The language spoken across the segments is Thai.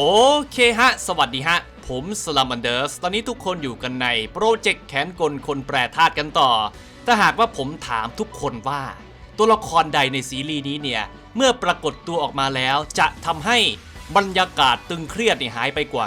โอเคฮะ สวัสดีฮะ ผมสลัมอันเดอร์ส ตอนนี้ทุกคนอยู่กันในโปรเจกต์แขนกลคนแปรธาตุกันต่อ ถ้าหากว่าผมถามทุกคนว่า ตัวละครใดในซีรีส์นี้เนี่ย เมื่อปรากฏตัวออกมาแล้ว จะทำให้บรรยากาศตึงเครียดเนี่ยหายไปกว่า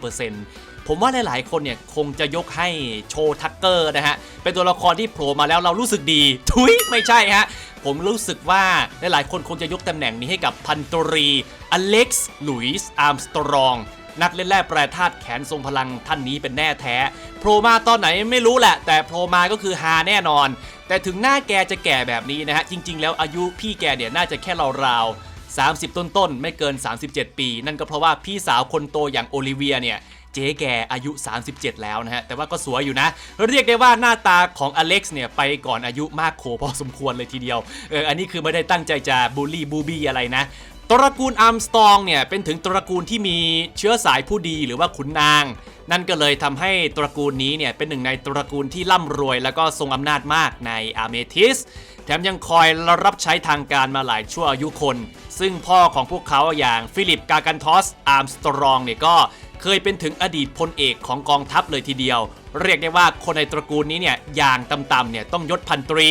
99.99% ผมว่าหลายๆ คนเนี่ยคงจะยกให้โชว์ทักเกอร์นะฮะ เป็นตัวละครที่โผล่มาแล้วเรารู้สึกดี ทุยไม่ใช่ฮะ ผมรู้สึกว่าหลายๆ คนคงจะยกตำแหน่งนี้ให้กับพันตรีอเล็กซ์ลุยส์อาร์มสตรองนักเล่นแร่แปรธาตุแขนทรงพลังท่านนี้เป็นแน่แท้ โผล่มาตอนไหนไม่รู้แหละ แต่โผล่มาก็คือฮาแน่นอน แต่ถึงหน้าแกจะแก่แบบนี้นะฮะ จริง ๆ แล้วอายุพี่แกเนี่ยน่าจะแค่ราวๆ30 ต้นๆ ไม่เกิน 37 ปี นั่นก็เพราะว่าพี่สาวคนโตอย่างโอลิเวียเนี่ย เจ๊แกอายุ 37 แล้วนะฮะ แต่ว่าก็สวยอยู่นะ เรียกได้ว่าหน้าตาของอเล็กซ์เนี่ย ไปก่อนอายุมากโขพอสมควรเลยทีเดียว เออ อันนี้คือไม่ได้ตั้งใจจะบูลลี่บูบี้อะไรนะตระกูลอาร์มสตองเนี่ยเป็นถึงตระกูลที่มีเชื้อสายผู้ดีหรือว่าขุนนาง นั่นก็เลยทำให้ตระกูลนี้เนี่ยเป็นหนึ่งในตระกูลที่ร่ำรวย แล้วก็ทรงอำนาจมากในอาร์เมทิส แถมยังคอยรับใช้ทางการมาหลายชั่วอายุคน ซึ่งพ่อของพวกเขาอย่างฟิลิปกากันทอสอาร์มสตรองเนี่ยก็ เคยเป็นถึงอดีตพลเอกของกองทัพเลยทีเดียว เรียกได้ว่าคนในตระกูลนี้เนี่ยอย่างต่ำๆเนี่ยต้องยศพันตรี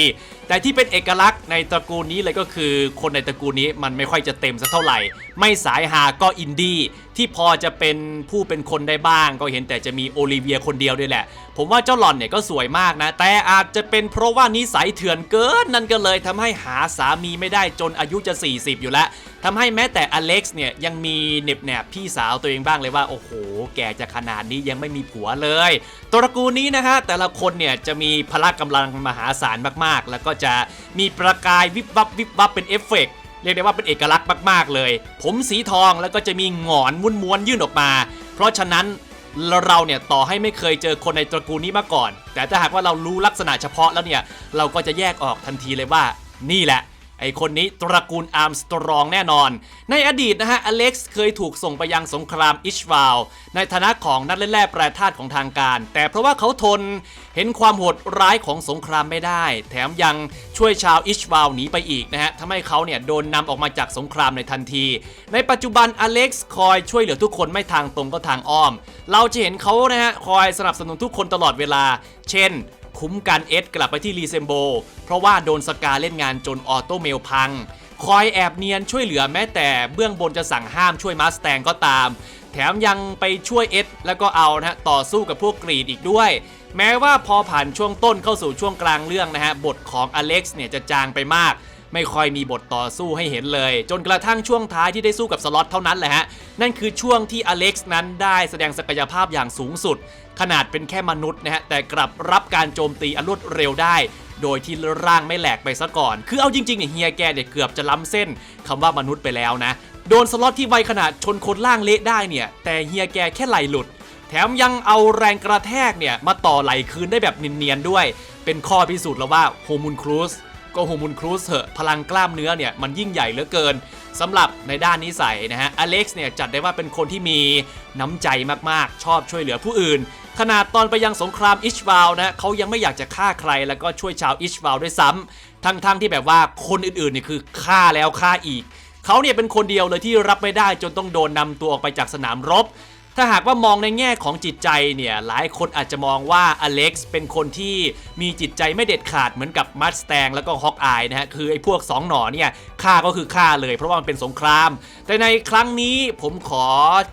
แต่ที่เป็นเอกลักษณ์ในตระกูลนี้เลยก็คือ คนในตระกูลนี้มันไม่ค่อยจะเต็มสักเท่าไหร่ ไม่สายฮาก็อินดี้ที่พอจะเป็นผู้เป็นคนได้บ้าง ก็เห็นแต่จะมีโอลิเวียคนเดียวด้วยแหละ ผมว่าเจ้าหล่อนเนี่ยก็สวยมากนะ แต่อาจจะเป็นเพราะว่านิสัยเถื่อนเกินนั่นก็เลยทำให้หาสามีไม่ได้จนอายุจะ 40 อยู่แล้วทำให้แม้แต่อเล็กซ์เนี่ยยังมีเน็บแนบพี่สาวตัวเองบ้างเลยว่าโอ้โห แกจะขนาดนี้ยังไม่มีผัวเลยตระกูลนี้นะฮะแต่ละคนเนี่ยจะมีพละกำลังมหาศาลมากๆ แล้วก็จะมีประกายวิบวับวิบวับเป็นเอฟเฟกต์เรียกได้ว่าเป็นเอกลักษณ์มาก ๆ เลย ผมสีทองแล้วก็จะมีหงอนม้วนๆยื่นออกมา เพราะฉะนั้นเราเนี่ยต่อให้ไม่เคยเจอคนในตระกูลนี้มาก่อน แต่ถ้าหากว่าเรารู้ลักษณะเฉพาะแล้วเนี่ย เราก็จะแยกออกทันทีเลยว่านี่แหละ ไอคนนี้ตระกูลอาร์มสตรองแน่นอน ในอดีตนะฮะอเล็กซ์เคยถูกส่งไปยังสงครามอิชวาลในฐานะของนักเล่นแร่แปรธาตุของทางการ แต่เพราะว่าเขาทนเห็นความโหดร้ายของสงครามไม่ได้ แถมยังช่วยชาวอิชวาลหนีไปอีกนะฮะทำให้เขาเนี่ยโดนนำออกมาจากสงครามในทันที ในปัจจุบันอเล็กซ์คอยช่วยเหลือทุกคนไม่ทางตรงก็ทางอ้อม เราจะเห็นเขานะฮะคอยสนับสนุนทุกคนตลอดเวลา เช่น คุ้มกันเอ็ดกลับไปที่รีเซมโบเพราะว่าโดนสกาเล่นงานจนออโตเมลพัง คอยแอบเนียนช่วยเหลือแม้แต่เบื้องบนจะสั่งห้ามช่วยมาสแตงก็ตาม แถมยังไปช่วยเอ็ดแล้วก็เอานะฮะต่อสู้กับพวกกรีดอีกด้วย แม้ว่าพอผ่านช่วงต้นเข้าสู่ช่วงกลางเรื่องนะฮะบทของอเล็กซ์เนี่ยจะจางไปมาก ไม่ค่อยมีบทต่อสู้ให้เห็นเลย จนกระทั่งช่วงท้ายที่ได้สู้กับสล็อตเท่านั้นแหละฮะ นั่นคือช่วงที่อเล็กซ์นั้นได้แสดงศักยภาพอย่างสูงสุด ขนาดเป็นแค่มนุษย์นะฮะ แต่กลับรับการโจมตีอันรวดเร็วได้โดยที่ร่างไม่แหลกไปซะก่อน คือเอาจริงๆเนี่ยเฮียแกเนี่ยเกือบจะล้ำเส้นคำว่ามนุษย์ไปแล้วนะ โดนสล็อตที่ไวขนาดชนคนล่างเละได้เนี่ย แต่เฮียแกแค่ไหลหลุด แถมยังเอาแรงกระแทกเนี่ย มาต่อไหลคืนได้แบบเนียนๆด้วย เป็นข้อพิสูจน์แล้วว่าโฮมูนครูส ก็โฮมูนครูสเหอะพลังกล้ามเนื้อเนี่ยมันยิ่งใหญ่เหลือเกินสำหรับในด้านนิสัยนะฮะอเล็กซ์เนี่ยจัดได้ว่าเป็นคนที่มีน้ำใจมากๆ ชอบช่วยเหลือผู้อื่น ขนาดตอนไปยังสงครามอิชวาลนะเขายังไม่อยากจะฆ่าใครแล้วก็ช่วยชาวอิชวาลด้วยซ้ำทั้งๆที่แบบว่าคนอื่นๆเนี่ยคือฆ่าแล้วฆ่าอีกเขาเนี่ยเป็นคนเดียวเลยที่รับไม่ได้จนต้องโดนนำตัวออกไปจากสนามรบ ถ้าหากว่ามองในแง่ของจิตใจเนี่ยหลายคนอาจจะมองว่าอเล็กซ์เป็นคนที่มีจิตใจไม่เด็ดขาดเหมือนกับมัสแตงแล้วก็ฮอกอายนะฮะคือไอ้พวก 2 หนอเนี่ยฆ่าก็คือฆ่าเลยเพราะว่ามันเป็นสงคราม แต่ในครั้งนี้ผมขอ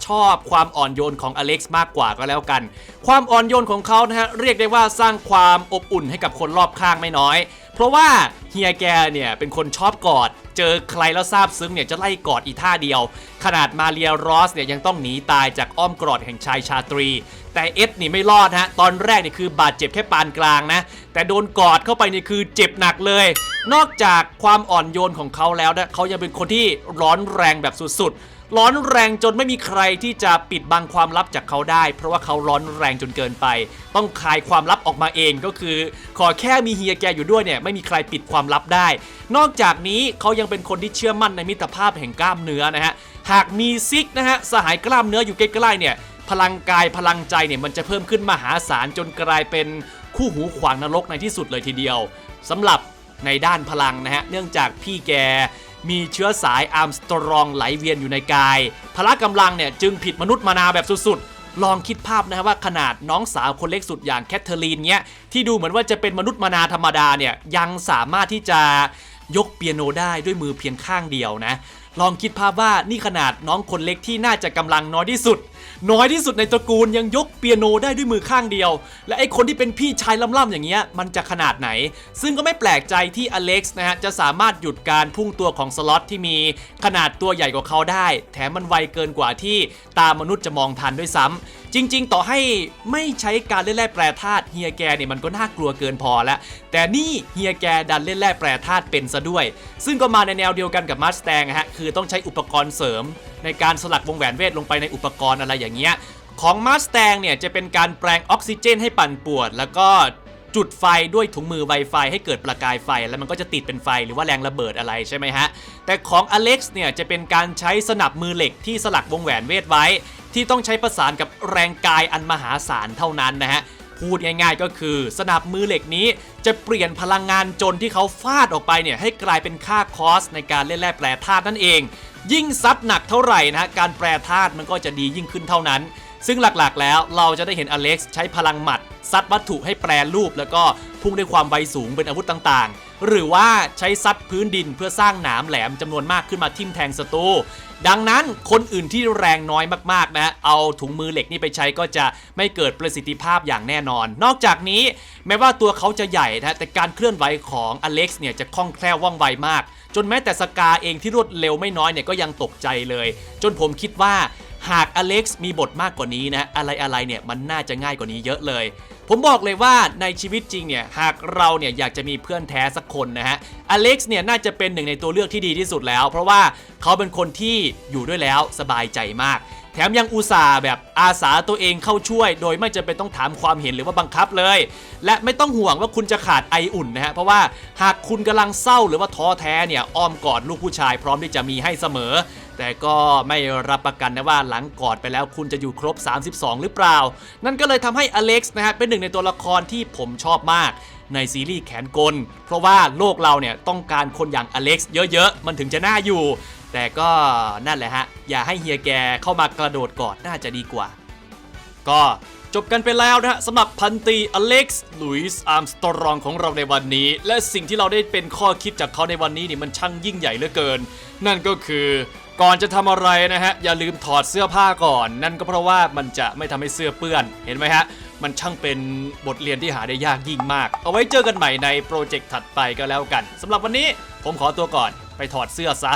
ชอบความอ่อนโยนของอเล็กซ์มากกว่าก็แล้วกัน ความอ่อนโยนของเขานะฮะเรียกได้ว่าสร้างความอบอุ่นให้กับคนรอบข้างไม่น้อย เพราะว่าเฮียแกเนี่ยเป็นคนชอบกอด เจอใครแล้วซาบซึ้งเนี่ยจะไล่กอดอีท่าเดียว ขนาดมาเรียรอสเนี่ยยังต้องหนีตายจากอ้อมกอดแห่งชายชาตรี แต่เอ็ดนี่ไม่รอดฮะตอนแรกนี่คือบาดเจ็บแค่ปานกลางนะ แต่โดนกอดเข้าไปนี่คือเจ็บหนักเลย นอกจากความอ่อนโยนของเขาแล้วนะเขายังเป็นคนที่ร้อนแรงแบบสุดๆ ร้อนแรงจนไม่มีใครที่จะปิดบังความลับจากเขาได้ เพราะว่าเขาร้อนแรงจนเกินไป ต้องคายความลับออกมาเองก็คือ ขอแค่มีเฮียแกอยู่ด้วยเนี่ยไม่มีใครปิดความลับได้ นอกจากนี้เขายังเป็นคนที่เชื่อมั่นในมิตรภาพแห่งกล้ามเนื้อนะฮะหากมีซิกนะฮะสหายกล้ามเนื้ออยู่ใกล้ๆเนี่ยพลังกายพลังใจเนี่ยมันจะเพิ่มขึ้นมหาศาลจนกลายเป็นคู่หูขวางนรกในที่สุดเลยทีเดียวสำหรับในด้านพลังนะฮะ เนื่องจากพี่แก มีเชื้อสายอาร์มสตรองไหลเวียนอยู่ในกาย พละกำลังเนี่ยจึงผิดมนุษย์มานาแบบสุดๆ ลองคิดภาพนะฮะว่าขนาดน้องสาวคนเล็กสุดอย่างแคทเธอรีนเนี้ยที่ดูเหมือนว่าจะเป็นมนุษย์มานาธรรมดาเนี่ยยังสามารถที่จะยกเปียโนได้ด้วยมือเพียงข้างเดียวนะ ลองคิดภาพว่านี่ขนาดน้องคนเล็กที่น่าจะกำลังน้อยที่สุด น้อยที่สุดในตระกูลยังยกเปียโนได้ด้วยมือข้างเดียว และไอคนที่เป็นพี่ชายล่ำๆอย่างเงี้ยมันจะขนาดไหน ซึ่งก็ไม่แปลกใจที่อเล็กซ์นะฮะจะสามารถหยุดการพุ่งตัวของสล็อตที่มีขนาดตัวใหญ่กว่าเขาได้ แถมมันไวเกินกว่าที่ตามนุษย์จะมองทันด้วยซ้ำจริง ๆ ต่อให้ไม่ใช้การเล่นแร่แปรธาตุเฮียแกเนี่ยมันก็น่ากลัวเกินพอแล้วแต่นี่เฮียแกดันเล่นแร่แปรธาตุเป็นซะด้วย ซึ่งก็มาในแนวเดียวกันกับมาสแตงฮะคือต้องใช้อุปกรณ์เสริม ในการสลักวงแหวนเวทลงไปในอุปกรณ์อะไรอย่างเงี้ยของมาสแตงเนี่ยจะเป็นการแปลงออกซิเจนให้ปั่นป่วน แล้วก็จุดไฟด้วยถุงมือไวไฟให้เกิดประกายไฟ แล้วมันก็จะติดเป็นไฟหรือว่าแรงระเบิดอะไรใช่ไหมฮะ แต่ของอเล็กซ์เนี่ยจะเป็นการใช้สนับมือเหล็กที่สลักวงแหวนเวทไว้ ที่ต้องใช้ประสานกับแรงกายอันมหาศาลเท่านั้นนะฮะพูดง่ายๆก็คือสนับมือเหล็กนี้จะเปลี่ยนพลังงานจนที่เขาฟาดออกไปเนี่ยให้กลายเป็นค่าคอสในการเล่นแร่แปรธาตุนั่นเอง ยิ่งซัดหนักเท่าไหร่นะฮะการแปรธาตุมันก็จะดียิ่งขึ้นเท่านั้น ซึ่งหลักๆ แล้วเราจะได้เห็นอเล็กซ์ใช้พลังหมัดซัดวัตถุให้แปรรูป แล้วก็พุ่งด้วยความไวสูงเป็นอาวุธต่างๆ หรือว่าใช้ซัดพื้นดินเพื่อสร้างหนามแหลมจำนวนมากขึ้นมาทิ่มแทงศัตรูดังนั้นคนอื่นที่แรงน้อยมากๆนะเอาถุงมือเหล็กนี่ไปใช้ก็จะไม่เกิดประสิทธิภาพอย่างแน่นอน นอกจากนี้แม้ว่าตัวเขาจะใหญ่นะแต่การเคลื่อนไหวของอเล็กซ์เนี่ยจะคล่องแคล่วว่องไวมาก จนแม้แต่สกาเองที่รวดเร็วไม่น้อยเนี่ยก็ยังตกใจเลย จนผมคิดว่าหากอเล็กซ์มีบทมากกว่านี้นะอะไรอะไรเนี่ยมันน่าจะง่ายกว่านี้เยอะเลย ผมบอกเลยว่าในชีวิตจริงเนี่ยหากเราเนี่ยอยากจะมีเพื่อนแท้สักคนนะฮะอเล็กซ์เนี่ยน่าจะเป็นหนึ่งในตัวเลือกที่ดีที่สุดแล้ว เพราะว่าเขาเป็นคนที่อยู่ด้วยแล้วสบายใจมาก แถมยังอุตส่าห์แบบอาสาตัวเองเข้าช่วย โดยไม่จำเป็นต้องถามความเห็นหรือว่าบังคับเลย และไม่ต้องห่วงว่าคุณจะขาดไออุ่นนะฮะเพราะว่าหากคุณกำลังเศร้าหรือว่าท้อแท้เนี่ยอ้อมกอดลูกผู้ชายพร้อมที่จะมีให้เสมอแต่ก็ไม่รับประกันนะว่าหลังกอดไปแล้วคุณจะอยู่ครบ 32 หรือเปล่า นั่นก็เลยทำให้อเล็กซ์นะฮะเป็นหนึ่งในตัวละครที่ผมชอบมาก ในซีรีส์แขนกล เพราะว่าโลกเราเนี่ยต้องการคนอย่างอเล็กซ์เยอะๆ มันถึงจะน่าอยู่ แต่ก็นั่นแหละฮะ อย่าให้เฮียแกเข้ามากระโดดกอดน่าจะดีกว่า ก็จบกันไปแล้วนะฮะสำหรับพันตีอเล็กซ์ลุยส์อาร์มสตรองของเราในวันนี้ และสิ่งที่เราได้เป็นข้อคิดจากเขาในวันนี้นี่มันช่างยิ่งใหญ่เหลือเกิน นั่นก็คือก่อนจะทำอะไรนะฮะ อย่าลืมถอดเสื้อผ้าก่อน นั่นก็เพราะว่ามันจะไม่ทำให้เสื้อเปื้อนเห็นไหมฮะ มันช่างเป็นบทเรียนที่หาได้ยากยิ่งมาก เอาไว้เจอกันใหม่ในโปรเจกต์ถัดไปก็แล้วกันสำหรับวันนี้ผมขอตัวก่อนไปถอดเสื้อซะ